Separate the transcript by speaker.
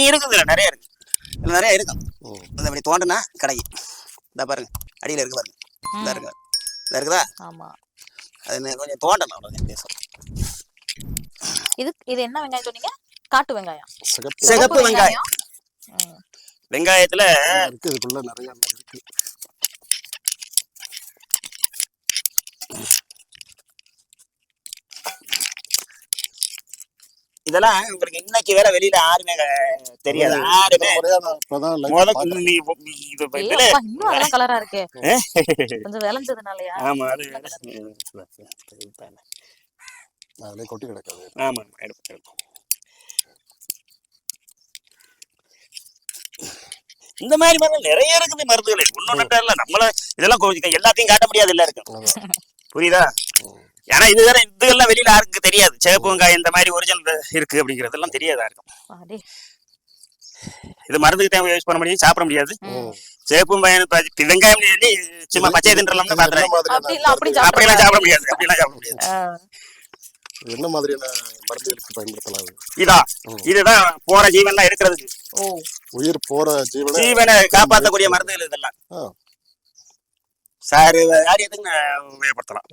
Speaker 1: இனி இருக்குதுல்ல நிறைய இருக்கு. இதுல நிறைய இருக்கும். இந்த இப்படி தோண்டுனா கிடைக்கும் இந்த பாருங்க. அடியில இருக்கு பாருங்க. இந்த. இருக்கு. இந்த இருக்குதா?
Speaker 2: ஆமா.
Speaker 1: அது கொஞ்சம் தோண்டணும் அவ்வளவுதான். வித்தியாசம்.
Speaker 2: இது இது என்ன வெங்காயம் சொன்னீங்க? காட்டு வெங்காயம்.
Speaker 3: சிகப்பு
Speaker 1: வெங்காயம். வெங்காயத்துல
Speaker 3: இருக்கு. இதுக்குள்ள நிறைய இருக்கு.
Speaker 1: இதெல்லாம் உங்களுக்கு இன்னைக்கு வேற வெளியில யாருமே தெரியாது. யாருமே.
Speaker 2: கலரா இருக்கே. கொஞ்சம் விளைஞ்சதுனாலயா
Speaker 1: ஆமா அது
Speaker 3: கொட்டி கிடக்காது
Speaker 1: ஆமா எடுப்போம் எடுப்போம். இந்த மாதிரி மருந்து நிறைய இருக்குது மருந்துகள். ஒன்னொன்னு இல்ல நம்மள இதெல்லாம் எல்லாத்தையும் காட்ட முடியாது இல்ல இருக்கு. புரியுதா. ஏன்னா இது வேற இதுகள்லாம் வெளியில யாருக்கு தெரியாது. சிவப்பு வெங்காயம் இந்த மாதிரி ஒரிஜினல் இருக்கு அப்படிங்கறதெல்லாம் தெரியாதா இருக்கும். இது மருந்துக்கு தேவை யூஸ் பண்ண முடியும் சாப்பிட முடியாது.
Speaker 2: ம்.
Speaker 1: சிவப்பு வெங்காயம் சும்மா பச்சை தின்றலாம்னு
Speaker 3: இது என்ன
Speaker 1: பாத்துறேன்
Speaker 3: மாதிரியான
Speaker 2: அப்படி இல்ல அப்படி
Speaker 1: அப்படியெல்லாம்
Speaker 2: சாப்பிடலாம்
Speaker 1: சாப்பிட முடியாது. அப்படியெல்லாம் சாப்பிட முடியாது.
Speaker 3: என்ன மாதிரியான மருந்துகளுக்கு பயன்படுத்தலாம் இது?
Speaker 1: இதுதான் போற ஜீவன்லாம் இருக்கிறதுக்கு
Speaker 2: ஓ.
Speaker 3: உயிர் போற ஜீவனை
Speaker 1: ஜீவனை காப்பாற்றக்கூடிய மருந்துகள் இதெல்லாம். சார் காரியத்துக்கு நான் உபயோகப்படுத்தலாம்?